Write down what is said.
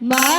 মা